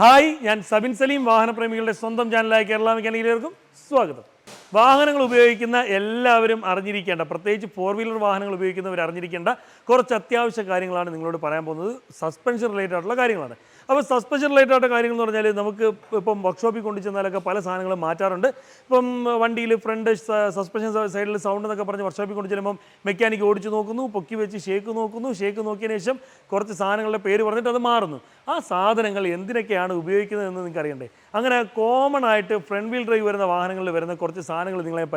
Hi ഞാൻ സബിൻ സലീം വാഹനപ്രേമികളുടെ സ്വന്തം ചാനലായ കേരള മെക്കാനിക്കലേർക്കും സ്വാഗതം. വാഹനങ്ങൾ ഉപയോഗിക്കുന്ന എല്ലാവരും അറിഞ്ഞിരിക്കേണ്ട പ്രത്യേകിച്ച് ഫോർ വീലർ വാഹനങ്ങൾ ഉപയോഗിക്കുന്നവർ അറിഞ്ഞിരിക്കേണ്ട കുറച്ച് അത്യാവശ്യ കാര്യങ്ങളാണ് നിങ്ങളോട് പറയാൻ പോകുന്നത്. സസ്പെൻഷൻ റിലേറ്റഡ് ആയിട്ടുള്ള കാര്യങ്ങളാണ്. അപ്പോൾ സസ്പെൻഷൻ റിലേറ്റഡ് കാര്യങ്ങൾ എന്ന് പറഞ്ഞാൽ നമുക്ക് ഇപ്പം വർക്ക്ഷോപ്പിൽ കൊണ്ടു ചെന്നാലൊക്കെ പല സാധനങ്ങളും മാറ്റാറുണ്ട്. ഇപ്പം വണ്ടിയിൽ ഫ്രണ്ട് സസ്പെൻഷൻ സൈഡിൽ സൗണ്ട് എന്നൊക്കെ പറഞ്ഞ് വർക്ക്ഷോപ്പിൽ കൊണ്ടു ചെല്ലുമ്പം മെക്കാനിക്ക് ഓടിച്ചു നോക്കുന്നു പൊക്കി വെച്ച് ഷേക്ക് നോക്കുന്നു. ഷേക്ക് നോക്കിയതിന് ശേഷം കുറച്ച് സാധനങ്ങളുടെ പേര് പറഞ്ഞിട്ട് അത് മാറുന്നു. ആ സാധനങ്ങൾ എന്തിനൊക്കെയാണ് ഉപയോഗിക്കുന്നത് എന്ന് നിങ്ങൾക്ക് അറിയണ്ടേ അങ്ങനെ കോമൺ ആയിട്ട് ഫ്രണ്ട് വീൽ ഡ്രൈവ് വരുന്ന വാഹനങ്ങളിൽ വരുന്ന കുറച്ച് സാധനങ്ങൾ നിങ്ങളെ ഞാൻ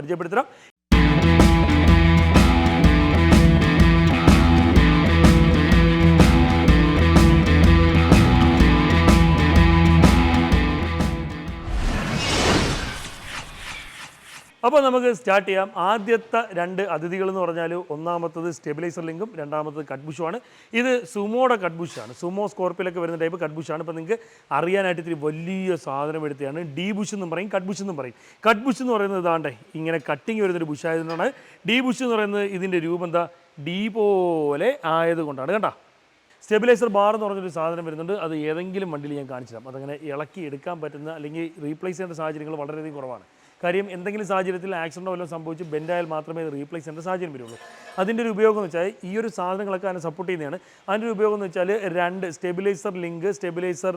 അപ്പോൾ നമുക്ക് സ്റ്റാർട്ട് ചെയ്യാം. ആദ്യത്തെ രണ്ട് അതിഥികൾ എന്ന് പറഞ്ഞാൽ ഒന്നാമത്തത് സ്റ്റെബിലൈസർ ലിങ്കും രണ്ടാമത്തത് കട്ബുഷുമാണ് ഇത് സുമോയുടെ കട്ബുഷാണ് സുമോ സ്കോർപ്പിലൊക്കെ വരുന്ന ടൈപ്പ് കട്ബുഷാണ് ഇപ്പോൾ നിങ്ങൾക്ക് അറിയാനായിട്ട് ഇത്തിരി വലിയ സാധനം എടുത്തതാണ്. ഡി ബുഷ് എന്നും പറയും കട്ബുഷ് എന്നും പറയും. കട്ബുഷ് എന്ന് പറയുന്നത് ഇതാണ്ടേ ഇങ്ങനെ കട്ടിങ് വരുന്നൊരു ബുഷ് ആയതുകൊണ്ടാണ്. ഡി ബുഷ് എന്ന് പറയുന്നത് ഇതിന്റെ രൂപം എന്താ? ഡി പോലെ ആയതുകൊണ്ടാണ് കേട്ടോ സ്റ്റെബിലൈസർ ബാർ എന്ന് പറഞ്ഞൊരു സാധനം വരുന്നുണ്ട്. അത് ഏതെങ്കിലും വണ്ടിയിൽ ഞാൻ കാണിച്ചു തരാം അതങ്ങനെ ഇളക്കി എടുക്കാൻ പറ്റുന്ന അല്ലെങ്കിൽ റീപ്ലേസ് ചെയ്യേണ്ട സാഹചര്യങ്ങൾ വളരെയധികം കുറവാണ്. കാര്യം എന്തെങ്കിലും സാഹചര്യത്തിൽ ആക്സിഡന്റോ വല്ലതും സംഭവിച്ച് ബെൻഡായാൽ മാത്രമേ റീപ്ലേസ് ചെയ്യേണ്ട സാഹചര്യം വരുള്ളൂ. അതിന്റെ ഒരു ഉപയോഗം എന്ന് വെച്ചാൽ ഈ ഒരു സാധനങ്ങളൊക്കെ അതിനെ സപ്പോർട്ട് ചെയ്യുന്നതാണ്. അതിന്റെ ഒരു ഉപയോഗം എന്ന് വെച്ചാൽ രണ്ട് സ്റ്റെബിലൈസർ ലിങ്ക് സ്റ്റെബിലൈസർ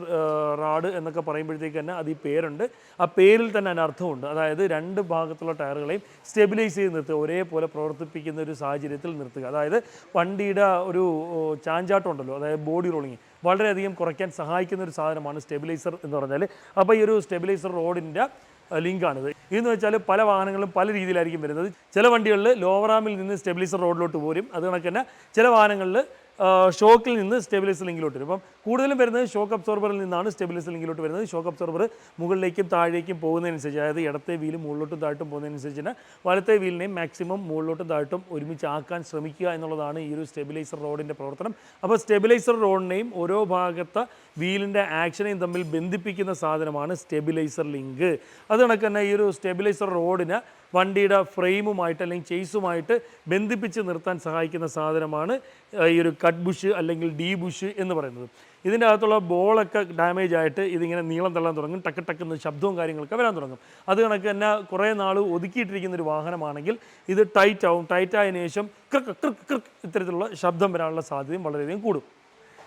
റാഡ് എന്നൊക്കെ പറയുമ്പോഴത്തേക്ക് തന്നെ അത് ഈ പേരുണ്ട്. ആ പേരിൽ തന്നെ അതിന് അർത്ഥമുണ്ട്. അതായത് രണ്ട് ഭാഗത്തുള്ള ടയറുകളെയും സ്റ്റെബിലൈസ് ചെയ്ത് നിർത്തുക ഒരേപോലെ പ്രവർത്തിപ്പിക്കുന്ന ഒരു സാഹചര്യത്തിൽ നിർത്തുക. അതായത് വണ്ടിയുടെ ഒരു ചാഞ്ചാട്ടം ഉണ്ടല്ലോ അതായത് ബോഡി റോളിങ് വളരെയധികം കുറയ്ക്കാൻ സഹായിക്കുന്ന ഒരു സാധനമാണ് സ്റ്റെബിലൈസർ എന്ന് പറഞ്ഞാൽ അപ്പോൾ ഈ ഒരു സ്റ്റെബിലൈസർ റോഡിന്റെ ലിങ്കാണിത്. ഇതെന്ന് വെച്ചാൽ പല വാഹനങ്ങളും പല രീതിയിലായിരിക്കും വരുന്നത്. ചില വണ്ടികളിൽ ലോവറാമിൽ നിന്ന് സ്റ്റെബിലൈസർ റോഡിലോട്ട് പോരും. അത് കണക്ക് തന്നെ ചില വാഹനങ്ങളിൽ ഷോക്കിൽ നിന്ന് സ്റ്റെബിലൈസർ ലിങ്കിലോട്ട് വരും. അപ്പം കൂടുതലും വരുന്നത് ഷോക്ക് അബ്സോർബറിൽ നിന്നാണ് സ്റ്റെബിലൈസർ ലിങ്കിലോട്ട് വരുന്നത്. ഷോക്ക് അബ്സോർബർ മുകളിലേക്കും താഴേക്കും പോകുന്നതിനനുസരിച്ച് അതായത് ഇടത്തെ വീലും മുകളിലോട്ടും താഴ്ത്തും പോകുന്നതിനനുസരിച്ച് തന്നെ വലത്തെ വീലിനെയും മാക്സിമം മുകളിലോട്ടും താഴ്ത്തും ഒരുമിച്ച് ആക്കാൻ ശ്രമിക്കുക എന്നുള്ളതാണ് ഈ ഒരു സ്റ്റെബിലൈസർ റോഡിന്റെ പ്രവർത്തനം. അപ്പോൾ സ്റ്റെബിലൈസർ റോഡിനെയും ഓരോ ഭാഗത്തെ വീലിന്റെ ആക്ഷനെയും തമ്മിൽ ബന്ധിപ്പിക്കുന്ന സാധനമാണ് സ്റ്റെബിലൈസർ ലിങ്ക് അത് കണക്ക് തന്നെ ഈ ഒരു സ്റ്റെബിലൈസർ റോഡിന് വണ്ടിയുടെ ഫ്രെയിമുമായിട്ട് അല്ലെങ്കിൽ ചേസുമായിട്ട് ബന്ധിപ്പിച്ച് നിർത്താൻ സഹായിക്കുന്ന സാധനമാണ് ഈ ഒരു കട്ട് ബുഷ് അല്ലെങ്കിൽ ഡി ബുഷ് എന്ന് പറയുന്നത്. ഇതിന്റെ അകത്തുള്ള ബോളൊക്കെ ഡാമേജ് ആയിട്ട് ഇതിങ്ങനെ നീളം തള്ളാൻ തുടങ്ങും. ടക്ക് ടക്കുന്ന ശബ്ദവും കാര്യങ്ങളൊക്കെ വരാൻ തുടങ്ങും. അത് കണക്ക് തന്നെ കുറേ നാൾ ഒതുക്കിയിട്ടിരിക്കുന്ന ഒരു വാഹനമാണെങ്കിൽ ഇത് ടൈറ്റ് ആവും ടൈറ്റ് ആയതിനു ശേഷം ക്രിക്ക് ക്രിക്ക് ക്രിക്ക് ഇത്തരത്തിലുള്ള ശബ്ദം വരാനുള്ള സാധ്യതയും വളരെയധികം കൂടും.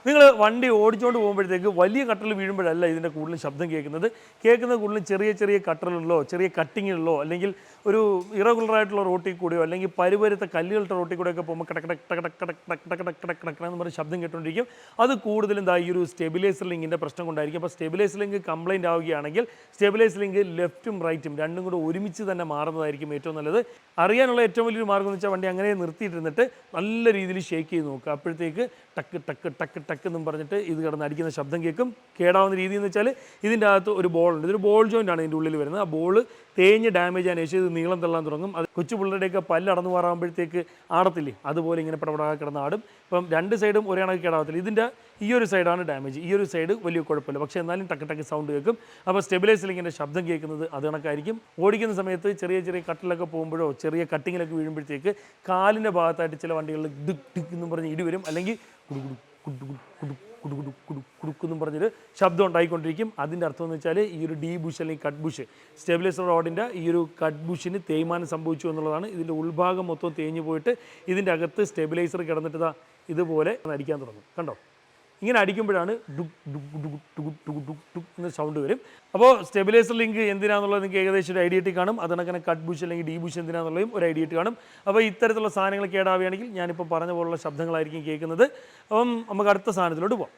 നിങ്ങൾ വണ്ടി ഓടിച്ചുകൊണ്ട് പോകുമ്പോഴത്തേക്ക് വലിയ കട്ടറിൽ വീഴുമ്പോഴല്ല ഇതിന്റെ കൂടുതൽ ശബ്ദം കേൾക്കുന്നത്. കേൾക്കുന്ന കൂടുതലും ചെറിയ ചെറിയ കട്ടറിലോ ചെറിയ കട്ടിങ്ങിലുള്ളോ അല്ലെങ്കിൽ ഒരു ഇറഗുലറായിട്ടുള്ള റോട്ടിൽ കൂടെയോ അല്ലെങ്കിൽ പരുപരുത്ത കല്ലുകളുടെ റോട്ടിൽ കൂടെയൊക്കെ പോകുമ്പോൾ കടക്കടക് ടകടക് ടകടക് ടകടക് ടകടക് ടകടക് എന്ന് പറഞ്ഞ ശബ്ദം കേട്ടുകൊണ്ടിരിക്കും അത് കൂടുതലും എന്താ ഈ ഒരു സ്റ്റെബിലൈസർ ലിങ്കിന്റെ പ്രശ്നം കൊണ്ടായിരിക്കും. അപ്പോൾ സ്റ്റെബിലൈസർ ലിങ്ക് കംപ്ലൈന്റ് ആവുകയാണെങ്കിൽ സ്റ്റെബിലൈസർ ലിങ്ക് ലെഫ്റ്റും റൈറ്റും രണ്ടും കൂടെ ഒരുമിച്ച് തന്നെ മാറുന്നതായിരിക്കും ഏറ്റവും നല്ലത്. അറിയാനുള്ള ഏറ്റവും വലിയൊരു മാർഗം എന്ന് വെച്ചാൽ വണ്ടി അങ്ങനെ നിർത്തിയിട്ടിരുന്നിട്ട് നല്ല രീതിയിൽ ഷേക്ക് ചെയ്ത് നോക്കുക. അപ്പോഴത്തേക്ക് ടക്ക് ടക്ക് ടക്ക് ടക്ക് എന്നും പറഞ്ഞിട്ട് ഇത് കിടന്ന് അടിക്കുന്ന ശബ്ദം കേൾക്കും. കേടാവുന്ന രീതി എന്ന് വെച്ചാൽ ഇതിന്റെ അകത്ത് ഒരു ബോൾ ഉണ്ട്. ഇതൊരു ബോൾ ജോയിന്റ് ആണ് ഇതിന്റെ ഉള്ളിൽ വരുന്നത്. ആ ബോൾ തേഞ്ഞ് ഡാമേജ് ആയതിനു ശേഷം ഇത് നീളം തള്ളാൻ തുടങ്ങും. അത് കൊച്ചു പിള്ളേരുടെയൊക്കെ പല്ല് അടന്നു മാറാകുമ്പോഴത്തേക്ക് ആടത്തില്ലേ അതുപോലെ ഇങ്ങനെ പടപടാ കിടന്ന് ആടും. ഇപ്പം രണ്ട് സൈഡും ഒരേ കണക്ക് കേടാവത്തില്ല. ഇതിന്റെ ഈ ഒരു സൈഡാണ് ഡാമേജ് ഈ ഒരു സൈഡ് വലിയ കുഴപ്പമില്ല. പക്ഷേ എന്നാലും ടക്ക് ടക്ക് സൗണ്ട് കേൾക്കും. അപ്പോൾ സ്റ്റെബിലൈസറിങ്ങിന്റെ ശബ്ദം കേൾക്കുന്നത് അത് കണക്കായിരിക്കും. ഓടിക്കുന്ന സമയത്ത് ചെറിയ ചെറിയ കട്ടിലൊക്കെ പോകുമ്പോഴോ ചെറിയ കട്ടിങ്ങിലൊക്കെ വീഴുമ്പോഴത്തേക്ക് കാലിന്റെ ഭാഗത്തായിട്ട് ചില വണ്ടികളിൽ ഡിക് ഡിക് എന്നും പറഞ്ഞ് ഇടി വരും. അല്ലെങ്കിൽ കുടു കുടു കുടു കുടു കുടു പറഞ്ഞൊരു ശബ്ദം ഉണ്ടായിക്കൊണ്ടിരിക്കും. അതിന്റെ അർത്ഥം എന്ന് വെച്ചാൽ ഈ ഒരു ഡി ബുഷ് അല്ലെങ്കിൽ കട്ട് ബുഷ് സ്റ്റെബിലൈസർ റോഡിന്റെ ഈ ഒരു കട്ട് ബുഷിന് തേയ്മാനം സംഭവിച്ചു എന്നുള്ളതാണ്. ഇതിന്റെ ഉൾഭാഗം മൊത്തം തേഞ്ഞു പോയിട്ട് ഇതിന്റെ അകത്ത് സ്റ്റെബിലൈസർ കിടന്നിട്ട് ഇതുപോലെ അടിക്കാൻ തുടങ്ങും. കണ്ടോ? ഇങ്ങനെ അടിക്കുമ്പോഴാണ് എന്ന സൗണ്ട് വരും. അപ്പോൾ സ്റ്റെബിലൈസർ ലിങ്ക് എന്തിനാണെന്നുള്ളത് നിങ്ങൾക്ക് ഏകദേശം ഒരു ഐഡിയ കാണും. അത് കണക്കിന് കട്ട് ബുഷ് അല്ലെങ്കിൽ ഡി ബുഷ് എന്തിനാണെന്നുള്ളതും ഒരു ഐഡിയ കാണും. അപ്പോൾ ഇത്തരത്തിലുള്ള സാധനങ്ങൾ കേടാവുകയാണെങ്കിൽ ഞാനിപ്പോൾ പറഞ്ഞ പോലുള്ള ശബ്ദങ്ങളായിരിക്കും കേൾക്കുന്നത്. അപ്പം നമുക്ക് അടുത്ത സാധനത്തിലോട്ട് പോകാം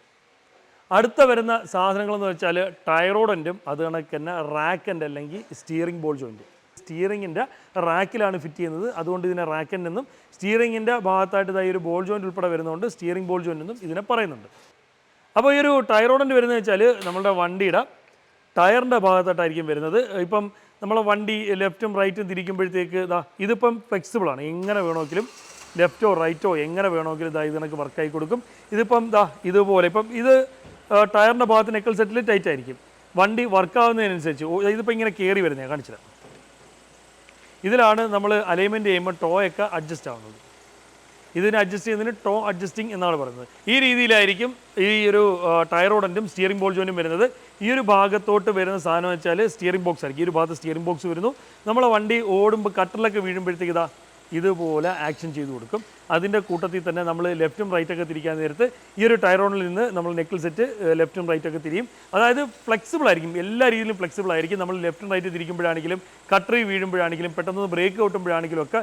അടുത്ത വരുന്ന സാധനങ്ങളെന്ന് വെച്ചാൽ ടയറോഡന്റും അത് കണക്ക് തന്നെ റാക്കന്റെ അല്ലെങ്കിൽ സ്റ്റിയറിംഗ് ബോൾ ജോയിന്റ് സ്റ്റിയറിങ്ങിന്റെ റാക്കിലാണ് ഫിറ്റ് ചെയ്യുന്നത്. അതുകൊണ്ട് ഇതിനെ റാക്കൻ എന്നും സ്റ്റിയറിങ്ങിന്റെ ഭാഗത്തായിട്ട് ഇതായി ഒരു ബോൾ ജോയിന്റ് ഉൾപ്പെടെ വരുന്നതുകൊണ്ട് സ്റ്റിയറിംഗ് ബോൾ ജോയിന്റ് എന്നും ഇതിനെ പറയുന്നുണ്ട്. അപ്പോൾ ഈ ഒരു ടയറോഡന്റ് വരുന്നത് വെച്ചാൽ നമ്മുടെ വണ്ടിയുടെ ടയറിന്റെ ഭാഗത്തായിട്ടായിരിക്കും വരുന്നത്. ഇപ്പം നമ്മളെ വണ്ടി ലെഫ്റ്റും റൈറ്റും തിരിക്കുമ്പോഴത്തേക്ക് ഇതാ ഇതിപ്പം ഫ്ലെക്സിബിളാണ് എങ്ങനെ വേണമെങ്കിലും ലെഫ്റ്റോ റൈറ്റോ എങ്ങനെ വേണമെങ്കിലും ഇതാ ഇത് കണക്ക് വർക്കായി കൊടുക്കും. ഇതിപ്പം ഇതാ ഇതുപോലെ ഇപ്പം ഇത് ടയറിന്റെ ഭാഗത്ത് നെക്കൽ സെറ്റിൽ ടൈറ്റ് ആയിരിക്കും. വണ്ടി വർക്കാവുന്നതിനനുസരിച്ച് ഇതിപ്പോൾ ഇങ്ങനെ കയറി വരുന്നത് കാണിച്ചു തരാം ഇതിലാണ് നമ്മൾ അലൈൻമെന്റ് ചെയ്യുമ്പോൾ ടോ ഒക്കെ അഡ്ജസ്റ്റ് ആവുന്നത്. ഇതിനെ അഡ്ജസ്റ്റ് ചെയ്യുന്നതിന് ടോ അഡ്ജസ്റ്റിംഗ് എന്നാണ് പറയുന്നത്. ഈ രീതിയിലായിരിക്കും ഈ ഒരു ടയറോഡന്റും സ്റ്റിയറിംഗ് ബോൾ ജോയിനും വരുന്നത്. ഈ ഒരു ഭാഗത്തോട്ട് വരുന്ന സാധനം വെച്ചാൽ സ്റ്റിയറിംഗ് ബോക്സ് ആയിരിക്കും. ഈ ഒരു ഭാഗത്ത് സ്റ്റിയറിംഗ് ബോക്സ് വരുന്നു. നമ്മളെ വണ്ടി ഓടുമ്പോൾ കട്ടറിലൊക്കെ വീഴുമ്പോഴത്തേക്ക് ഇതാ ഇതുപോലെ ആക്ഷൻ ചെയ്തു കൊടുക്കും. അതിന്റെ കൂട്ടത്തിൽ തന്നെ നമ്മൾ ലെഫ്റ്റും റൈറ്റൊക്കെ തിരിക്കാൻ നേരത്ത് ഈ ഒരു ടയറോണിൽ നിന്ന് നമ്മൾ നെക്കിൾ സെറ്റ് ലെഫ്റ്റും റൈറ്റൊക്കെ തിരിയും. അതായത് ഫ്ലെക്സിബിൾ ആയിരിക്കും. എല്ലാ രീതിയിലും ഫ്ലെക്സിബിൾ ആയിരിക്കും. നമ്മൾ ലെഫ്റ്റും റൈറ്റ് തിരിക്കുമ്പോഴാണെങ്കിലും കട്ടറി വീഴുമ്പോഴാണെങ്കിലും പെട്ടെന്ന് ബ്രേക്ക് ഔട്ടുമ്പോഴാണെങ്കിലും ഒക്കെ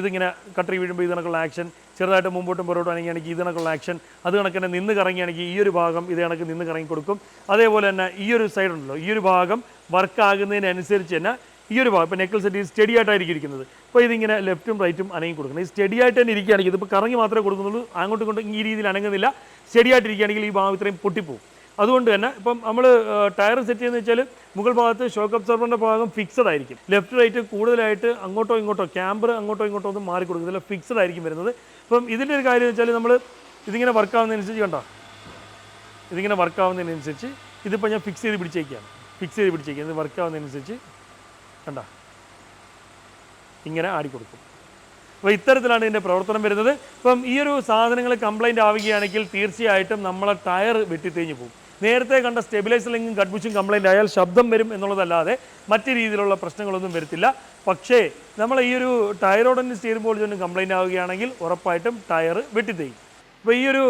ഇതിങ്ങനെ കട്ടറി വീഴുമ്പോൾ ഇത് കണക്കുള്ള ആക്ഷൻ ചെറുതായിട്ട് മുമ്പോട്ടും പുറകോട്ടും ആണെങ്കിൽ ഇത് കണക്കുള്ള ആക്ഷൻ അത് കണക്ക് തന്നെ നിന്ന് കറങ്ങിയാണെങ്കിൽ ഈ ഒരു ഭാഗം ഇത് കണക്ക് നിന്ന് കറങ്ങി കൊടുക്കും അതേപോലെ തന്നെ ഈ ഒരു സൈഡ് ഉണ്ടല്ലോ ഈ ഒരു ഭാഗം വർക്ക് ആകുന്നതിനനുസരിച്ച് തന്നെ ഈ ഒരു ഭാഗം ഇപ്പോൾ നെക്കിൾ സെറ്റ് സ്റ്റഡി ആയിട്ടായിരിക്കും ഇരിക്കുന്നത്. അപ്പോൾ ഇതിങ്ങനെ ലെഫ്റ്റും റൈറ്റും അനങ്ങി കൊടുക്കണം ഈ സ്റ്റഡി ആയിട്ട് തന്നെ ഇരിക്കുകയാണെങ്കിൽ ഇതിപ്പോൾ കറങ്ങി മാത്രമേ കൊടുക്കുന്നുള്ളൂ. അങ്ങോട്ടും ഇങ്ങോട്ടും ഈ രീതിയിൽ അനങ്ങുന്നില്ല. സ്റ്റഡി ആയിട്ട് ആയിട്ടിരിക്കുകയാണെങ്കിൽ ഈ ഭാഗം ഇത്രയും പൊട്ടിപ്പോവും. അതുകൊണ്ട് തന്നെ ഇപ്പം നമ്മൾ ടയർ സെറ്റ് ചെയ്യുന്ന വെച്ചാൽ മുകൾ ഭാഗത്ത് ഷോക്ക് അബ്സോർബറിന്റെ ഭാഗം ഫിക്സഡ് ആയിരിക്കും. ലെഫ്റ്റ് റൈറ്റ് കൂടുതലായിട്ട് അങ്ങോട്ടോ ഇങ്ങോട്ടോ ക്യാമ്പർ അങ്ങോട്ടോ ഇങ്ങോട്ടോ ഒന്നും മാറി കൊടുക്കുന്നില്ല. ഫിക്സഡ് ആയിരിക്കും വരുന്നത്. ഇപ്പം ഇതിന്റെ ഒരു കാര്യം വെച്ചാൽ നമ്മൾ ഇതിങ്ങനെ വർക്ക് ആവുന്നതനുസരിച്ച് കണ്ടോ? ഇതിങ്ങനെ വർക്ക് ആവുന്നതിനനുസരിച്ച് ഇതിപ്പോൾ ഞാൻ ഫിക്സ് ചെയ്ത് പിടിച്ചേക്കുകയാണ് ഫിക്സ് ചെയ്ത് പിടിച്ചേക്കുക ഇത് വർക്ക് ആവുന്നതിനനുസരിച്ച് കണ്ട? ഇങ്ങനെ ആടിക്കൊടുക്കും അപ്പോൾ ഇത്തരത്തിലാണ് ഇതിന്റെ പ്രവർത്തനം വരുന്നത്. ഇപ്പം ഈ ഒരു സാധനങ്ങൾ കംപ്ലൈന്റ് ആവുകയാണെങ്കിൽ തീർച്ചയായിട്ടും നമ്മളെ ടയർ വെട്ടിത്തേഞ്ഞ് പോകും. നേരത്തെ കണ്ട സ്റ്റെബിലൈസറിലെങ്കിലും കട്ട്ബുച്ചും കംപ്ലൈന്റ് ആയാൽ ശബ്ദം വരും എന്നുള്ളതല്ലാതെ മറ്റു രീതിയിലുള്ള പ്രശ്നങ്ങളൊന്നും വരത്തില്ല. പക്ഷേ നമ്മൾ ഈ ഒരു ടയറോടന് ചേരുമ്പോൾ ബോർഡ് കംപ്ലൈന്റ് ആവുകയാണെങ്കിൽ ഉറപ്പായിട്ടും ടയർ വെട്ടിത്തേയും. ഇപ്പോൾ ഈ ഒരു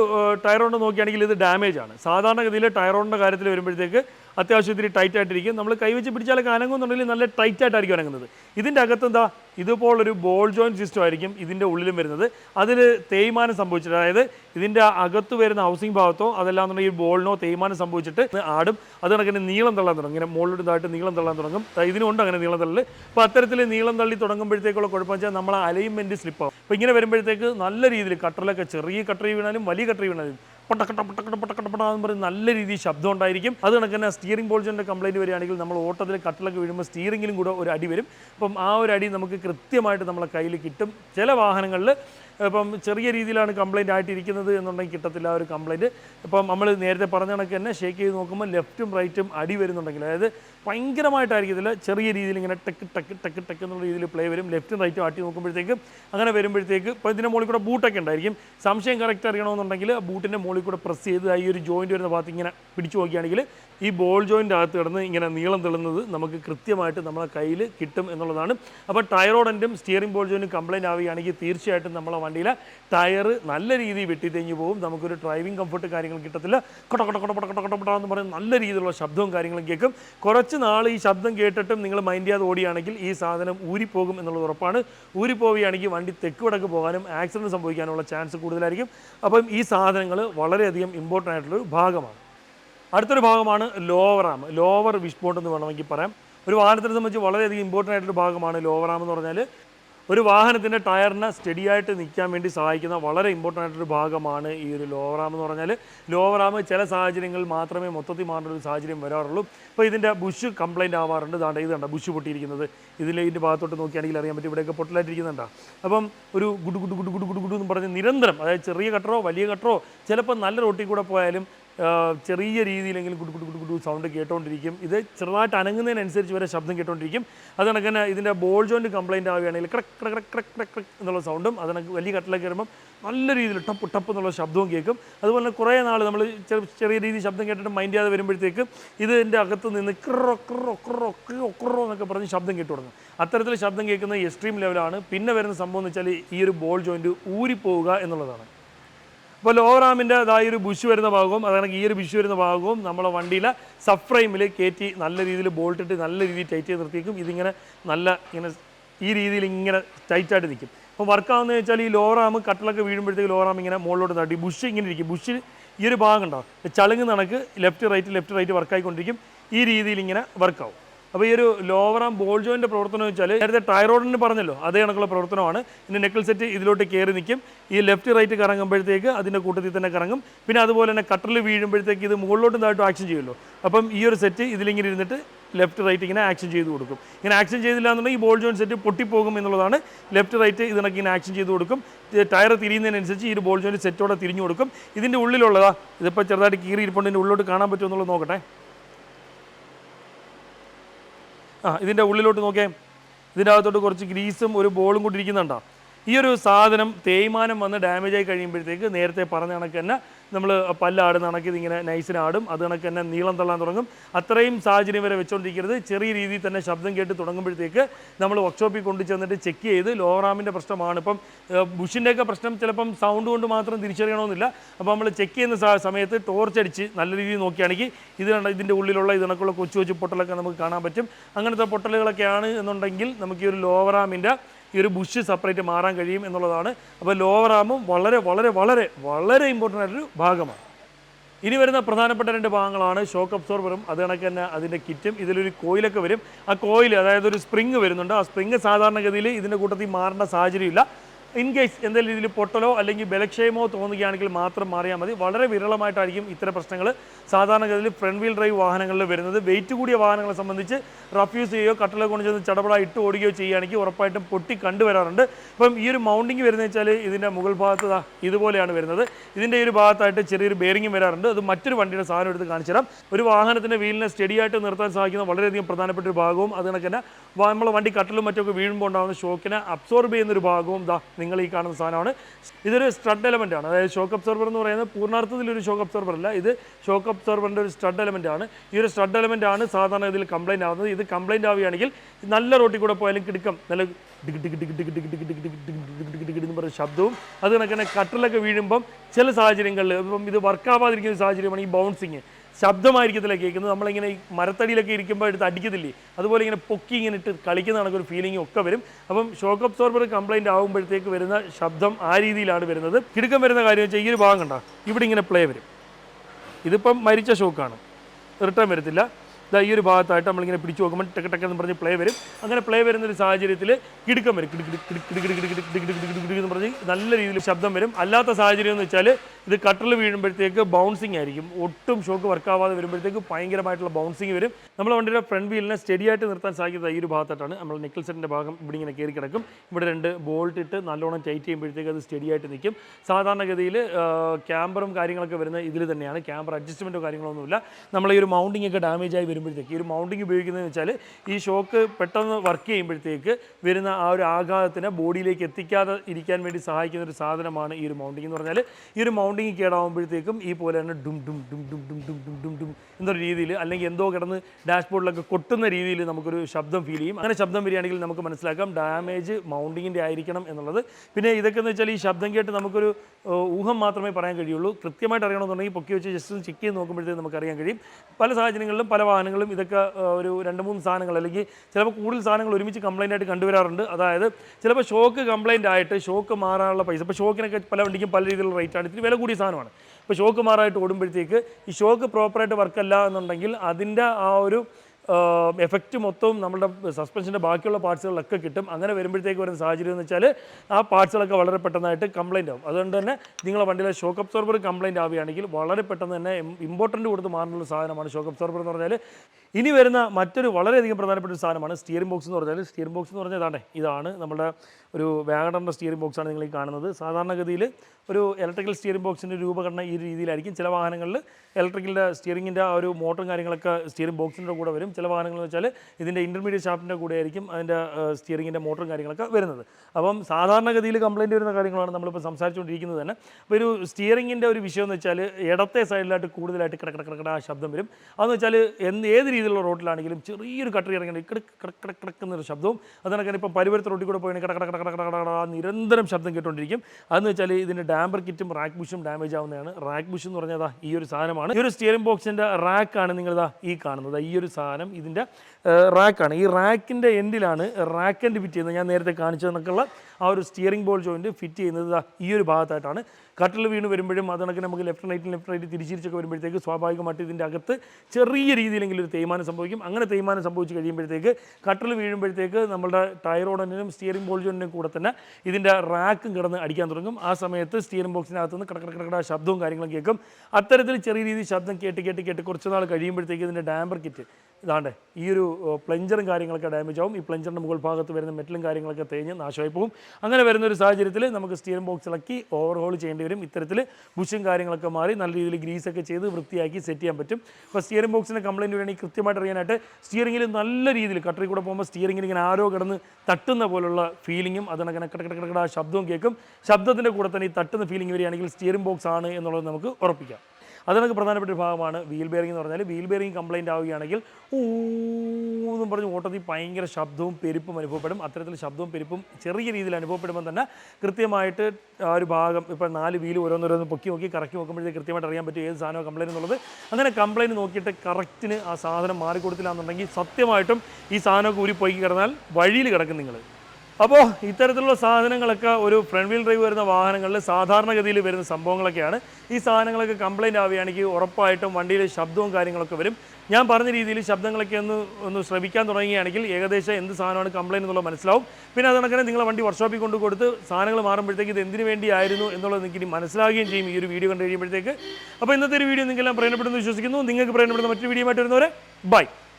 ടയറോണ്ട് നോക്കുകയാണെങ്കിൽ ഇത് ഡാമേജ് ആണ്. സാധാരണഗതിയിൽ ടയറോണിന്റെ കാര്യത്തിൽ വരുമ്പോഴത്തേക്ക് അത്യാവശ്യം ഇത്തിരി ടൈറ്റ് ആയിട്ടിരിക്കും നമ്മൾ കൈവച്ച് പിടിച്ചാലൊക്കെ അനങ്ങുന്നുണ്ടെങ്കിൽ നല്ല ടൈറ്റ് ആയിട്ടായിരിക്കും അനങ്ങുന്നത്. ഇതിന്റെ അകത്ത് എന്താ ഇതുപോലൊരു ബോൾ ജോയിന്റ് സിസ്റ്റം ആയിരിക്കും ഇതിന്റെ ഉള്ളിലും വരുന്നത്. അതിൽ തേയ്മാനം സംഭവിച്ചിട്ട് അതായത് ഇതിന്റെ അകത്ത് വരുന്ന ഹൗസിംഗ് ഭാഗത്തോ അതല്ലാന്നുണ്ടെങ്കിൽ ഈ ബോളിനോ തേയ്മാനം സംഭവിച്ചിട്ട് ആടും. അത് കണക്കിന് നീളം തള്ളാൻ തുടങ്ങും. ഇങ്ങനെ മുകളിലോട്ട് ഇതായിട്ട് നീളം തള്ളാൻ തുടങ്ങും. ഇതിനുണ്ട് അങ്ങനെ നീളം തള്ളൽ അപ്പോൾ അത്തരത്തിൽ നീളം തള്ളി തുടങ്ങുമ്പോഴത്തേക്കുള്ള കുഴപ്പം വെച്ചാൽ നമ്മളെ അലൈൻമെന്റ് സ്ലിപ്പാവും അപ്പോൾ ഇങ്ങനെ വരുമ്പോഴത്തേക്ക് നല്ല രീതിയിൽ കട്ടറിലൊക്കെ ചെറിയ കട്ടറി വീണാലും വലിയ കട്ടറി വീണാലും പൊട്ടക്കട്ട പൊട്ടക്കട്ട പൊട്ടക്കട്ട പൊട്ട എന്ന് പറഞ്ഞ് നല്ല രീതിയിൽ ശബ്ദം ഉണ്ടായിരിക്കും. അത് കണക്ക് തന്നെ സ്റ്റിയറിംഗ് ബോൾജിന്റെ കംപ്ലൈന്റ് വരികയാണെങ്കിൽ നമ്മൾ ഓട്ടത്തിൽ കട്ടിലൊക്കെ വീഴുമ്പോൾ സ്റ്റിയറിംഗിലും കൂടെ ഒരു അടി വരും. അപ്പം ആ ഒരു അടി നമുക്ക് കൃത്യമായിട്ട് നമ്മളെ കയ്യിൽ കിട്ടും. ചില വാഹനങ്ങളിൽ ഇപ്പം ചെറിയ രീതിയിലാണ് കംപ്ലയിന്റ് ആയിട്ടിരിക്കുന്നത് എന്നുണ്ടെങ്കിൽ കിട്ടത്തില്ല ഒരു കംപ്ലയിന്റ് ഇപ്പം നമ്മൾ നേരത്തെ പറഞ്ഞ കണക്ക് തന്നെ ഷേക്ക് ചെയ്ത് നോക്കുമ്പോൾ ലെഫ്റ്റും റൈറ്റും അടി വരുന്നുണ്ടെങ്കിൽ അതായത് ഭയങ്കരമായിട്ടായിരിക്കത്തില്ല ചെറിയ രീതിയിൽ ഇങ്ങനെ ടെക്ക് ടെക്ക് ടെക്ക് ടെക്ക് എന്നുള്ള രീതിയിൽ പ്ലേ വരും. ലെഫ്റ്റും റൈറ്റും ആട്ടി നോക്കുമ്പോഴത്തേക്ക് അങ്ങനെ വരുമ്പോഴത്തേക്ക് ഇപ്പോൾ ഇതിന്റെ മുകളിൽ കൂടെ ബൂട്ടൊക്കെ ഉണ്ടായിരിക്കും. സംശയം കറക്റ്റ് അറിയണമെന്നുണ്ടെങ്കിൽ ബൂട്ടിന്റെ മുകളിൽ കൂടെ പ്രസ് ചെയ്ത് ഈ ഒരു ജോയിന്റ് വരുന്ന ഭാഗത്ത് ഇങ്ങനെ പിടിച്ചു നോക്കുകയാണെങ്കിൽ ഈ ബോൾ ജോയിന്റ് അകത്ത് കിടന്ന് ഇങ്ങനെ നീളം തെളുന്നത് നമുക്ക് കൃത്യമായിട്ട് നമ്മളെ കയ്യിൽ കിട്ടും എന്നുള്ളതാണ്. അപ്പോൾ ടയറോഡന്റും സ്റ്റിയറിംഗ് ബോൾ ജോയിനും കംപ്ലൈന്റ് ആവുകയാണെങ്കിൽ തീർച്ചയായിട്ടും നമ്മളെ വണ്ടിയിലെ ടയർ നല്ല രീതിയിൽ വെട്ടിത്തേഞ്ഞ് പോകും. നമുക്കൊരു ഡ്രൈവിംഗ് കംഫർട്ട് കാര്യങ്ങൾ കിട്ടത്തില്ല. കൊട്ട കൊട്ട കൊട്ട കൊട്ട കൊട്ട കൊട്ട എന്ന് പറയുന്ന നല്ല രീതിയിലുള്ള ശബ്ദവും കാര്യങ്ങളും കേൾക്കും. കുറച്ച് നാൾ ഈ ശബ്ദം കേട്ടിട്ടും നിങ്ങൾ മൈൻഡ് ചെയ്യാതെ ഓടിയാണെങ്കിൽ ഈ സാധനം ഊരിപ്പോകും എന്നുള്ളത് ഉറപ്പാണ്. ഊരിപ്പോവുകയാണെങ്കിൽ വണ്ടി തെക്ക് വടക്ക് പോകാനും ആക്സിഡന്റ് സംഭവിക്കാനുള്ള ചാൻസ് കൂടുതലായിരിക്കും. അപ്പം ഈ സാധനങ്ങൾ വളരെയധികം ഇമ്പോർട്ടന്റ് ആയിട്ടുള്ളൊരു ഭാഗമാണ്. അടുത്തൊരു ഭാഗമാണ് lower arm lower wishbone എന്ന് വേണമെങ്കിൽ പറയാം. ഒരു വാഹനത്തിനെ സംബന്ധിച്ച് വളരെയധികം ഇമ്പോർട്ടന്റ് ആയിട്ടൊരു ഭാഗമാണ് ലോവർ ആം എന്ന് പറഞ്ഞാൽ ഒരു വാഹനത്തിന്റെ ടയറിനെ സ്റ്റഡി ആയിട്ട് നിൽക്കാൻ വേണ്ടി സഹായിക്കുന്ന വളരെ ഇമ്പോർട്ടന്റ് ആയിട്ടൊരു ഭാഗമാണ് ഈ ഒരു ലോവർ ആം എന്ന് പറഞ്ഞാൽ ലോവർ ആം ചില സാഹചര്യങ്ങളിൽ മാത്രമേ മൊത്തത്തിൽ മാറേണ്ട ഒരു സാഹചര്യം വരാറുള്ളൂ. അപ്പോൾ ഇതിന്റെ ബുഷ് കംപ്ലൈന്റ് ആവാറുണ്ട്. ഇതാണ്ട് ഇത് കണ്ട ബുഷ് പൊട്ടിയിരിക്കുന്നത്. ഇതിൽ ഇതിന്റെ ഭാഗത്തോട്ട് നോക്കിയാണെങ്കിൽ അറിയാൻ പറ്റും. ഇവിടെയൊക്കെ പൊട്ടലായിട്ടിരിക്കുന്നുണ്ടോ? അപ്പം ഒരു ഗുഡ് ഗുഡ് ഗുഡ് ഗുഡ് ഗുഡ് ഗുഡ് എന്ന് പറഞ്ഞ് നിരന്തരം അതായത് ചെറിയ കട്ടറോ വലിയ കട്ടറോ ചിലപ്പോൾ നല്ല റോട്ടിൽ കൂടെ പോയാലും ചെറിയ രീതിയിലെങ്കിലും കുട്ടു കുട്ടു കുട്ടു കുട്ടു സൗണ്ട് കേട്ടോണ്ടിരിക്കും. ഇത് ചെറുതായിട്ട് അനങ്ങുന്നതിനനുസരിച്ച് വരെ ശബ്ദം കേട്ടോണ്ടിരിക്കും. അത് ഇതിന്റെ ബോൾ ജോയിന്റ് കംപ്ലൈന്റ് ആവുകയാണെങ്കിൽ ക്രക് ക്രക് ക്രക് ക്രക് ക്രക് എന്നുള്ള സൗണ്ടും അത് വലിയ കട്ടിലൊക്കെ കയറുമ്പം നല്ല രീതിയിൽ ടപ്പ് ടപ്പ് എന്നുള്ള ശബ്ദവും കേൾക്കും. അതുപോലെ തന്നെ കുറേ നാൾ നമ്മൾ ചെറിയ രീതിയിൽ ശബ്ദം കേട്ടിട്ട് മൈൻഡ് ചെയ്യാതെ വരുമ്പോഴത്തേക്ക് ഇതിന്റെ അകത്ത് നിന്ന് ക്രോ ക്രോ ക്രോ ക്രോ ക്രോ എന്നൊക്കെ പറഞ്ഞ് ശബ്ദം കേട്ടു തുടങ്ങും. അത്തരത്തിൽ ശബ്ദം കേൾക്കുന്നത് എക്സ്ട്രീം ലെവലാണ് പിന്നെ വരുന്ന സംഭവം എന്ന് വെച്ചാൽ ഈ ഒരു ബോൾ ജോയിന്റ് ഊരിപ്പോവുക എന്നുള്ളതാണ്. അപ്പോൾ ലോവർ ഇതായ ഒരു ബുഷ് വരുന്ന ഭാഗവും അതാണെങ്കിൽ ഈ ഒരു ബുഷ് വരുന്ന ഭാഗവും നമ്മളെ വണ്ടിയിലെ സബ് ഫ്രെയിമിൽ കയറ്റി നല്ല രീതിയിൽ ബോൾട്ടിട്ട് നല്ല രീതിയിൽ ടൈറ്റ് ചെയ്ത് നിർത്തിയേക്കും. ഇതിങ്ങനെ നല്ല ഇങ്ങനെ ഈ രീതിയിൽ ഇങ്ങനെ ടൈറ്റായിട്ട് നിൽക്കും. അപ്പോൾ വർക്കാവുന്ന വെച്ചാൽ ഈ ആം കട്ടിലൊക്കെ വീഴുമ്പോഴത്തേക്ക് ലോറാം ഇങ്ങനെ മുകളിലോട്ട് തട്ടി. ബുഷ് ഇങ്ങനെ ഇരിക്കും. ബുഷ് ഈ ഒരു ഭാഗം ഉണ്ടാവും ചളുങ്ങ് നടക്ക്. ലെഫ്റ്റ് റൈറ്റ് ലെഫ്റ്റ് റൈറ്റ് വർക്കായിക്കൊണ്ടിരിക്കും. ഈ രീതിയിൽ ഇങ്ങനെ വർക്കാവും. അപ്പോൾ ഈ ഒരു ലോവർ ആം ബോൾ ജോയിന്റെ പ്രവർത്തനം വെച്ചാൽ നേരത്തെ ടയറോഡിന് പറഞ്ഞല്ലോ അതേ കണക്കുള്ള പ്രവർത്തനമാണ്. ഇനി നെക്കിൾ സെറ്റ് ഇതിലോട്ട് കയറി നിൽക്കും ഈ ലെഫ്റ്റ് റൈറ്റ് കറങ്ങുമ്പോഴത്തേക്ക് അതിന്റെ കൂട്ടത്തിൽ തന്നെ കറങ്ങും. പിന്നെ അതുപോലെ തന്നെ കട്ടറിൽ വീഴുമ്പോഴത്തേക്ക് ഇത് മുകളിലോട്ടും താഴോട്ടും ആക്ഷൻ ചെയ്യുമല്ലോ. അപ്പം ഈ ഒരു സെറ്റ് ഇതിലിങ്ങനെ ഇരുന്നിട്ട് ലെഫ്റ്റ് റൈറ്റ് ഇങ്ങനെ ആക്ഷൻ ചെയ്ത് കൊടുക്കും. ഇങ്ങനെ ആക്ഷൻ ചെയ്തില്ല എന്നുണ്ടെങ്കിൽ ബോൾ ജോയിൻ സെറ്റ് പൊട്ടിപ്പോകും എന്നുള്ളതാണ്. ലെഫ്റ്റ് റൈറ്റ് ഇതിനൊക്കെ ഇങ്ങനെ ആക്ഷൻ ചെയ്ത് കൊടുക്കും. ടയർ തിരിയുന്നതിനനുസരിച്ച് ഈ ബോൾ ജോയിൻ സെറ്റോടെ തിരിഞ്ഞു കൊടുക്കും. ഇതിന്റെ ഉള്ളിലുള്ളതാ ഇതിപ്പോൾ ചെറുതായിട്ട് കീറി ഇരിപ്പുണ്ട് ഇതിന്റെ ഉള്ളിലോട്ട് കാണാൻ പറ്റുമെന്നുള്ളത് നോക്കട്ടെ. ആ ഇതിന്റെ ഉള്ളിലോട്ട് നോക്കിയേ. ഇതിന്റെ അകത്തോട്ട് കുറച്ച് ഗ്രീസും ഒരു ബോളും കൂടി ഇരിക്കുന്നുണ്ടോ? ഈ ഒരു സാധനം തേയ്മാനം വന്ന് ഡാമേജ് ആയി കഴിയുമ്പോഴത്തേക്ക് നേരത്തെ പറഞ്ഞ കണക്ക് തന്നെ നമ്മൾ പല്ലാടുന്ന കണക്ക് ഇതിങ്ങനെ നൈസിനാടും അത് കണക്ക് തന്നെ നീളം തള്ളാൻ തുടങ്ങും. അത്രയും സാഹചര്യം വരെ വെച്ചുകൊണ്ടിരിക്കരുത് ചെറിയ രീതിയിൽ തന്നെ ശബ്ദം കേട്ട് തുടങ്ങുമ്പോഴത്തേക്ക് നമ്മൾ വർക്ക്ഷോപ്പിൽ കൊണ്ടു ചെന്നിട്ട് ചെക്ക് ചെയ്ത് ലോറാമിന്റെ പ്രശ്നമാണ്. ഇപ്പം ബുഷിന്റെയൊക്കെ പ്രശ്നം ചിലപ്പം സൗണ്ട് കൊണ്ട് മാത്രം തിരിച്ചറിയണമെന്നില്ല. അപ്പോൾ നമ്മൾ ചെക്ക് ചെയ്യുന്ന സമയത്ത് ടോർച്ച് അടിച്ച് നല്ല രീതിയിൽ നോക്കുകയാണെങ്കിൽ ഇത് ഇതിന്റെ ഉള്ളിലുള്ള ഇത് കണക്കുള്ള കൊച്ചു കൊച്ചു പൊട്ടലൊക്കെ നമുക്ക് കാണാൻ പറ്റും. അങ്ങനത്തെ പൊട്ടലുകളൊക്കെയാണ് എന്നുണ്ടെങ്കിൽ നമുക്ക് ഈ ഒരു ലോവറാമിന്റെ ഈ ഒരു ബുഷ് സെപ്പറേറ്റ് മാറാൻ കഴിയും എന്നുള്ളതാണ്. അപ്പോൾ ലോവർ ആമും വളരെ വളരെ വളരെ വളരെ ഇമ്പോർട്ടന്റ് ആയിട്ടൊരു ഭാഗമാണ്. ഇനി വരുന്ന പ്രധാനപ്പെട്ട രണ്ട് ഭാഗങ്ങളാണ്. ഷോക്ക് അബ്സോർബറും അത് കണക്ക് തന്നെ അതിന്റെ കിറ്റും. ഇതിലൊരു കോയിലൊക്കെ വരും. ആ കോയിൽ അതായത് ഒരു സ്പ്രിങ് വരുന്നുണ്ട്. ആ സ്പ്രിങ് സാധാരണഗതിയിൽ ഇതിന്റെ കൂട്ടത്തിൽ മാറേണ്ട സാഹചര്യമില്ല. ഇൻ കേസ് എന്തെങ്കിലും രീതിയിൽ പൊട്ടലോ അല്ലെങ്കിൽ ബലക്ഷയമോ തോന്നുകയാണെങ്കിൽ മാത്രം മാറിയാൽ മതി. വളരെ വിരളമായിട്ടായിരിക്കും ഇത്തരം പ്രശ്നങ്ങൾ. സാധാരണഗതിയിൽ ഫ്രണ്ട് വീൽ ഡ്രൈവ് വാഹനങ്ങളിൽ വരുന്നത്. വെയിറ്റ് കൂടിയ വാഹനങ്ങളെ സംബന്ധിച്ച് റഫ്യൂസ് ചെയ്യുകയോ കട്ടല കൊണ്ട് ചെന്ന് ചടപട ഇട്ട് ഓടുകയോ ചെയ്യുകയാണെങ്കിൽ ഉറപ്പായിട്ടും പൊട്ടി കണ്ടുവരാറുണ്ട്. ഇപ്പം ഈ ഒരു മൗണ്ടിങ് വരുന്നത് വെച്ചാൽ ഇതിന്റെ മുകൾ ഭാഗത്ത് ഇതുപോലെയാണ് വരുന്നത്. ഇതിന്റെ ഒരു ഭാഗത്തായിട്ട് ചെറിയൊരു ബെയറിങ്ങും വരാറുണ്ട്. അത് മറ്റൊരു വണ്ടിയുടെ സാധനം എടുത്ത് കാണിച്ചു ഒരു വാഹനത്തിന്റെ വീലിനെ സ്റ്റഡി ആയിട്ട് നിർത്താൻ സഹായിക്കുന്ന വളരെയധികം പ്രധാനപ്പെട്ട ഒരു ഭാഗവും അത് കണക്ക് തന്നെ നമ്മൾ വണ്ടി കട്ടിലും മറ്റൊക്കെ വീഴുമ്പോൾ ഉണ്ടാകുന്ന ഷോക്കിനെ അബ്സോർബ് ചെയ്യുന്ന ഒരു ഭാഗവും ദാ നിങ്ങൾ ഈ കാണുന്ന സാധനമാണ് ഇതൊരു സ്ട്രഡ് എലമെന്റ് ആണ് അതായത് ഷോക്ക് അബ്സോർബർ എന്ന് പറയുന്നത് പൂർണാർത്ഥത്തിൽ ഒരു ഷോക്ക് അബ്സോർബർ അല്ല ഇത് ഷോക്ക് അബ്സോർബറിന്റെ ഒരു സ്ട്രഡ് എലമെന്റ് ആണ് ഈ ഒരു സ്ട്രഡ് എലമെന്റ് ആണ് സാധാരണ ഇതിൽ കംപ്ലൈന്റ് ആവുന്നത് ഇത് കംപ്ലൈന്റ് ആവുകയാണെങ്കിൽ നല്ല റോട്ടിൽ കൂടെ പോയാലും കിടക്കും നല്ല ഡിഗ് ഡിഗ് ഡിഗ് ഡിഗ് ഡിഗ് ഡിഗ് ഡിഗ് ഡിഗ് ഡിഗ് ഡിഗ് ഡിഗ് ശബ്ദമായിരിക്കത്തില്ല കേൾക്കുന്നത്. നമ്മളിങ്ങനെ മരത്തടിയിലൊക്കെ ഇരിക്കുമ്പോൾ എടുത്ത് അടിക്കത്തില്ലേ? അതുപോലെ ഇങ്ങനെ പൊക്കി ഇങ്ങനെ ഇട്ട് കളിക്കുന്ന കണക്കൊരു ഫീലിംഗ് ഒക്കെ വരും. അപ്പം ഷോക്ക് അബ്സോർബർ കംപ്ലൈന്റ് ആകുമ്പോഴത്തേക്ക് വരുന്ന ശബ്ദം ആ രീതിയിലാണ് വരുന്നത്. കിടുക്കം വരുന്ന കാര്യം വെച്ചാൽ ഈ ഒരു ഭാഗം കണ്ട ഇവിടെ ഇങ്ങനെ പ്ലേ വരും. ഇതിപ്പം മരിച്ച ഷോക്കാണ് റിട്ടേൺ വരത്തില്ല. ഇതാ ഈ ഒരു ഭാഗത്തായിട്ട് നമ്മളിങ്ങനെ പിടിച്ചു നോക്കുമ്പോൾ ടെക്ക് ടെക്ക് എന്ന് പറഞ്ഞ് പ്ലേ വരും. അങ്ങനെ പ്ലേ വരുന്ന ഒരു സാഹചര്യത്തിൽ കിടുക്കം വരും. കിടു ഇത് കട്ടറിൽ വീഴുമ്പോഴത്തേക്ക് ബൗൺസിങ് ആയിരിക്കും. ഒട്ടും ഷോക്ക് വർക്കാവാതെ വരുമ്പോഴത്തേക്ക് ഭയങ്കരമായിട്ടുള്ള ബൗൺസിങ് വരും. നമ്മൾ വണ്ടിയുടെ ഫ്രണ്ട് വീലിനെ സ്റ്റഡി ആയിട്ട് നിർത്താൻ സാധിക്കുന്ന ഈ ഒരു ഭാഗത്തായിട്ടാണ്. നമ്മൾ നിക്കിൾ സെറ്റിന്റെ ഭാഗം ഇവിടെ ഇങ്ങനെ കയറി കിടക്കും. ഇവിടെ രണ്ട് ബോൾട്ട് ഇട്ട് നല്ലോണം ടൈറ്റ് ചെയ്യുമ്പോഴത്തേക്ക് അത് സ്റ്റഡി ആയിട്ട് നിൽക്കും. സാധാരണഗതിയിൽ ക്യാമ്പറും കാര്യങ്ങളൊക്കെ വരുന്ന ഇതിൽ തന്നെയാണ്. ക്യാമ്പർ അഡ്ജസ്റ്റ്മെന്റോ കാര്യങ്ങളൊന്നുമില്ല നമ്മൾ ഈ ഒരു മൗണ്ടിങ് ഒക്കെ ഡാമേജ് ആയി വരുമ്പോഴത്തേക്ക് ഈ ഒരു മൗണ്ടിങ് ഉപയോഗിക്കുന്നതെന്ന് വെച്ചാൽ ഈ ഷോക്ക് പെട്ടെന്ന് വർക്ക് ചെയ്യുമ്പോഴത്തേക്ക് വരുന്ന ആ ഒരു ആഘാതത്തിന് ബോഡിയിലേക്ക് എത്തിക്കാതെ ഇരിക്കാൻ വേണ്ടി സഹായിക്കുന്ന ഒരു സാധനമാണ് ഈ ഒരു മൗണ്ടിങ് എന്ന് പറഞ്ഞാൽ ഈ ഒരു കേടാവുമ്പോഴത്തേക്കും ഈ പോലെ തന്നെ ഡും ഡും ഡും ഡും ഡും ഡും ഡും ഡും ഡും എന്നൊരു രീതിയിൽ അല്ലെങ്കിൽ എന്തോ കിടന്ന് ഡാഷ്ബോർഡിലൊക്കെ കൊട്ടുന്ന രീതിയിൽ നമുക്കൊരു ശബ്ദം ഫീൽ ചെയ്യും. അങ്ങനെ ശബ്ദം വരികയാണെങ്കിൽ നമുക്ക് മനസ്സിലാക്കാം ഡാമേജ് മൗണ്ടിങ്ങിന്റെ ആയിരിക്കണം എന്നുള്ളത്. പിന്നെ ഇതൊക്കെ എന്ന് വെച്ചാൽ ഈ ശബ്ദം കേട്ട് നമുക്കൊരു ഊഹം മാത്രമേ പറയാൻ കഴിയുള്ളൂ. കൃത്യമായിട്ട് അറിയണമെന്നുണ്ടെങ്കിൽ പൊക്കി വെച്ച് ജസ്റ്റ് ചെക്ക് ചെയ്ത് നോക്കുമ്പോഴത്തേക്ക് നമുക്ക് അറിയാൻ കഴിയും. പല സാഹചര്യങ്ങളിലും പല വാഹനങ്ങളും ഇതൊക്കെ ഒരു രണ്ട് മൂന്ന് സാധനങ്ങൾ അല്ലെങ്കിൽ ചിലപ്പോൾ കൂടുതൽ സാധനങ്ങൾ ഒരുമിച്ച് കംപ്ലൈന്റ് ആയിട്ട് കണ്ടുവരാറുണ്ട്. അതായത് ചിലപ്പോൾ ഷോക്ക് കംപ്ലൈന്റ് ആയിട്ട് ഷോക്ക് മാറാനുള്ള പൈസ. ഇപ്പോൾ ഷോക്കിനൊക്കെ പല വണ്ടിക്കും പല രീതിയിലുള്ള റേറ്റ് ആണ്. ഇത്തിരി വില കൂടിയ സാധനമാണ്. ഇപ്പോൾ ഷോക്ക് മാറായിട്ട് ഓടുമ്പോഴത്തേക്ക് ഈ ഷോക്ക് പ്രോപ്പറായിട്ട് വർക്കല്ല എന്നുണ്ടെങ്കിൽ അതിന്റെ ആ ഒരു എഫക്റ്റ് മൊത്തവും നമ്മുടെ സസ്പെൻഷന്റെ ബാക്കിയുള്ള പാർട്സുകളിലൊക്കെ കിട്ടും. അങ്ങനെ വരുമ്പോഴത്തേക്ക് വരുന്ന സാഹചര്യം എന്ന് വെച്ചാൽ ആ പാർട്സുകളൊക്കെ വളരെ പെട്ടെന്നായിട്ട് കംപ്ലൈന്റ് ആവും. അതുകൊണ്ട് തന്നെ നിങ്ങളുടെ വണ്ടിയിലെ ഷോക്ക് അബ്സോർബർ കംപ്ലൈന്റ് ആവുകയാണെങ്കിൽ വളരെ പെട്ടെന്ന് തന്നെ ഇമ്പോർട്ടന്റ് കൊടുത്ത് മാറാനുള്ള സാധനമാണ് ഷോക്ക് അബ്സോർബർ എന്ന് പറഞ്ഞാൽ ഇനി വരുന്ന മറ്റൊരു വളരെയധികം പ്രധാനപ്പെട്ട ഒരു സാധനമാണ് സ്റ്റിയറിംഗ് ബോക്സ് എന്ന് പറഞ്ഞാൽ സ്റ്റിയറിംഗ് ബോക്സ് എന്ന് പറഞ്ഞാൽ ഇതാണ് ഇതാണ് നമ്മുടെ ഒരു വാഗണറിന്റെ സ്റ്റിയറിംഗ് ബോക്സാണ് നിങ്ങൾ ഈ കാണുന്നത്. സാധാരണഗതിയിൽ ഒരു ഇലക്ട്രിക്കൽ സ്റ്റിയറിംഗ് ബോക്സിന്റെ രൂപഘടന ഈ രീതിയിലായിരിക്കും. ചില വാഹനങ്ങളിൽ ഇലക്ട്രിക്കലിന്റെ സ്റ്റിയറിങ്ങിന്റെ ആ ഒരു മോട്ടറും കാര്യങ്ങളൊക്കെ സ്റ്റിയറിംഗ് ബോക്സിന്റെ കൂടെ വരും. ചില വാഹനങ്ങൾ വെച്ചാൽ ഇതിന്റെ ഇന്റർമീഡിയറ്റ് ഷാഫ്റ്റിന്റെ കൂടെ ആയിരിക്കും അതിന്റെ സ്റ്റിയറിങ്ങിന്റെ മോട്ടറും കാര്യങ്ങളൊക്കെ വരുന്നത്. അപ്പം സാധാരണഗതിയിൽ കംപ്ലയിന്റ് വരുന്ന കാര്യങ്ങളാണ് നമ്മളിപ്പോൾ സംസാരിച്ചുകൊണ്ടിരിക്കുന്നത് തന്നെ. അപ്പോൾ ഒരു സ്റ്റിയറിങ്ങിന്റെ ഒരു വിഷയം എന്ന് വെച്ചാൽ ഇടത്തെ സൈഡിലായിട്ട് കൂടുതലായിട്ട് കിടക്കട കിടക്കട ആ ശബ്ദം വരും. അതെന്ന് വെച്ചാൽ എന്ത് ഏത് രീതിയിലുള്ള റോട്ടിലാണെങ്കിലും ചെറിയൊരു കട്ടറി ഇറങ്ങി കിടക്ക് കിടക്ക് കിടക്ക് കിടക്കുന്നൊരു ശബ്ദവും അതിനൊക്കെ ഇപ്പം പരിവരത്ത് റോട്ടിൽ കൂടെ പോയി കട കട കട കട കട നിരന്തരം ശബ്ദം കേട്ടുകൊണ്ടിരിക്കും അതെന്ന് വെച്ചാൽ ഇതിന്റെ ഡാമ്പർ കിറ്റും റാക്ക് ബുഷും ഡാമേജ് ആവുന്നതാണ്. റാക്ക് ബുഷ് എന്ന് പറഞ്ഞാൽ ഈ ഒരു സാധനമാണ്. ഈ ഒരു സ്റ്റിയറിംഗ് ബോക്സിന്റെ റാക്കാണ് നിങ്ങളിതാ ഈ കാണുന്നത്. ഈ ഒരു സാധനം ഇതിന്റെ റാക്കാണ്. ഈ റാക്കിന്റെ എൻഡിലാണ് റാക്ക് എൻഡ് ഫിറ്റ് ചെയ്യുന്നത്. ഞാൻ നേരത്തെ കാണിച്ചതെന്നൊക്കെയുള്ള ആ ഒരു സ്റ്റിയറിംഗ് ബോൾ ജോയിന്റ് ഫിറ്റ് ചെയ്യുന്നത് ഈ ഒരു ഭാഗത്തായിട്ടാണ്. കട്ടിൽ വീണ് വരുമ്പോഴും അത് നമുക്ക് ലെഫ്റ്റ് റൈറ്റിൽ ലെഫ്റ്റ് റൈറ്റ് തിരിച്ചിരിച്ചൊക്കെ വരുമ്പോഴത്തേക്ക് സ്വാഭാവികമായിട്ട് ഇതിന്റെ അകത്ത് ചെറിയ രീതിയിലെങ്കിലും ഒരു തേയ്മാനം സംഭവിക്കും. അങ്ങനെ തേയ്മാനം സംഭവിച്ച് കഴിയുമ്പോഴത്തേക്ക് കട്ടറിൽ വീഴുമ്പോഴത്തേക്ക് നമ്മുടെ ടയറോഡനും സ്റ്റിയറിംഗ് ബോൾ ജോയിനും കൂടെ തന്നെ ഇതിന്റെ റാക്കും കിടന്ന് അടിക്കാൻ തുടങ്ങും. ആ സമയത്ത് സ്റ്റിയറിംഗ് ബോക്സിനകത്ത് നിന്ന് കടക്കട കടക്കട ശബ്ദവും കാര്യങ്ങളും കേൾക്കും. അത്തരത്തിൽ ചെറിയ രീതിയിൽ ശബ്ദം കേട്ട് കേട്ട് കേട്ട് കുറച്ച് നാൾ കഴിയുമ്പോഴത്തേക്ക് ഇതിന്റെ ഡാമ്പർ കിറ്റ് ഇതാണ്ട് ഈ ഒരു പ്ലഞ്ചറും കാര്യങ്ങളൊക്കെ ഡാമേജ് ആവും. ഈ പ്ലഞ്ചറിന്റെ മുകൾ ഭാഗത്ത് വരുന്ന മെറ്റലും കാര്യങ്ങളൊക്കെ തേഞ്ഞ് നാശമായി പോകും. അങ്ങനെ വരുന്ന ഒരു സാഹചര്യത്തിൽ നമുക്ക് സ്റ്റിയറിംഗ് ബോക്സ് ഇളക്കി ഓവർഹോൾ ചെയ്യേണ്ടി വരും. ഇത്തരത്തിൽ ബുഷും കാര്യങ്ങളൊക്കെ മാറി നല്ല രീതിയിൽ ഗ്രീസൊക്കെ ചെയ്ത് വൃത്തിയാക്കി സെറ്റ് ചെയ്യാൻ പറ്റും. അപ്പോൾ സ്റ്റിയറിംഗ് ബോക്സിന്റെ കംപ്ലയിന്റ് വേണമെങ്കിൽ കൃത്യമായിട്ട് അറിയാനായിട്ട് സ്റ്റിയറിംഗിൽ നല്ല രീതിയിൽ കട്ടറി കൂടെ പോകുമ്പോൾ സ്റ്റിയറിംഗിൽ ഇങ്ങനെ ആരോ കിടന്ന് തട്ടുന്ന പോലുള്ള ഫീലിങ്ങും അതിനങ്ങനെ കട കട കട കട ശബ്ദവും കേൾക്കും. ശബ്ദത്തിന്റെ കൂടെ തന്നെ ഈ തട്ടുന്ന ഫീലിംഗ് വരികയാണെങ്കിൽ സ്റ്റിയറിംഗ് ബോക്സ് ആണ് എന്നുള്ളത് നമുക്ക് ഉറപ്പിക്കാം. അതിനൊക്കെ പ്രധാനപ്പെട്ട ഒരു ഭാഗമാണ്. വീൽ ബെയറിംഗ് എന്ന് പറഞ്ഞാൽ വീൽ ബെയറിംഗ് കംപ്ലൈന്റ് ആവുകയാണെങ്കിൽ ഊന്നും പറഞ്ഞ് ഓട്ടത്തിൽ ഭയങ്കര ശബ്ദവും പെരുപ്പും അനുഭവപ്പെടും. അത്തരത്തിൽ ശബ്ദവും പെരുപ്പും ചെറിയ രീതിയിൽ അനുഭവപ്പെടുമ്പോൾ തന്നെ കൃത്യമായിട്ട് ആ ഒരു ഭാഗം ഇപ്പോൾ നാല് വീൽ ഓരോന്നോരോന്ന് പൊക്കി നോക്കി കറക്കി നോക്കുമ്പോഴത്തേക്ക് കൃത്യമായിട്ട് അറിയാൻ പറ്റും ഏത് സാധനമാണ് കംപ്ലൈന്റ് എന്നുള്ളത്. അങ്ങനെ കംപ്ലൈന്റ് നോക്കിയിട്ട് കറക്റ്റിന് ആ സാധനം മാറിക്കൊടുത്തില്ല എന്നുണ്ടെങ്കിൽ സത്യമായിട്ടും ഈ സാധനമൊക്കെ ഊരി പോയി കിടന്നാൽ വഴിയിൽ കിടക്കും നിങ്ങൾ അപ്പോൾ ഇത്തരത്തിലുള്ള സാധനങ്ങളൊക്കെ ഒരു ഫ്രണ്ട് വീൽ ഡ്രൈവ് വരുന്ന വാഹനങ്ങളിൽ സാധാരണഗതിയിൽ വരുന്ന സംഭവങ്ങളൊക്കെയാണ്. ഈ സാധനങ്ങളൊക്കെ കംപ്ലയിന്റ് ആവുകയാണെങ്കിൽ ഉറപ്പായിട്ടും വണ്ടിയിൽ ശബ്ദവും കാര്യങ്ങളൊക്കെ വരും. ഞാൻ പറഞ്ഞ രീതിയിൽ ശബ്ദങ്ങളൊക്കെ ഒന്ന് ഒന്ന് ശ്രമിക്കാൻ തുടങ്ങുകയാണെങ്കിൽ ഏകദേശം എന്ത് സാധനമാണ് കംപ്ലയിന്റ് എന്നുള്ളത് മനസ്സിലാവും. പിന്നെ അതുകൊണ്ടൊക്കെ നിങ്ങളെ വണ്ടി വർക്ക്ഷോപ്പിൽ കൊണ്ട് കൊടുത്ത് സാധനങ്ങൾ മാറുമ്പോഴത്തേക്ക് ഇത് എന്തിനു വേണ്ടിയായിരുന്നു എന്നുള്ളത് നിങ്ങൾക്ക് ഇനി മനസ്സിലാകുകയും ചെയ്യും ഈ ഒരു വീഡിയോ കണ്ടു കഴിയുമ്പോഴത്തേക്ക്. അപ്പോൾ ഇന്നത്തെ ഒരു വീഡിയോ നിങ്ങൾക്കെല്ലാം പ്രയോജനപ്പെടുന്നു വിശ്വസിക്കുന്നു. നിങ്ങൾക്ക് പ്രയോജനപ്പെടുന്ന മറ്റൊരു വീഡിയോ ആയിട്ട് വരുന്നവരെ ബൈ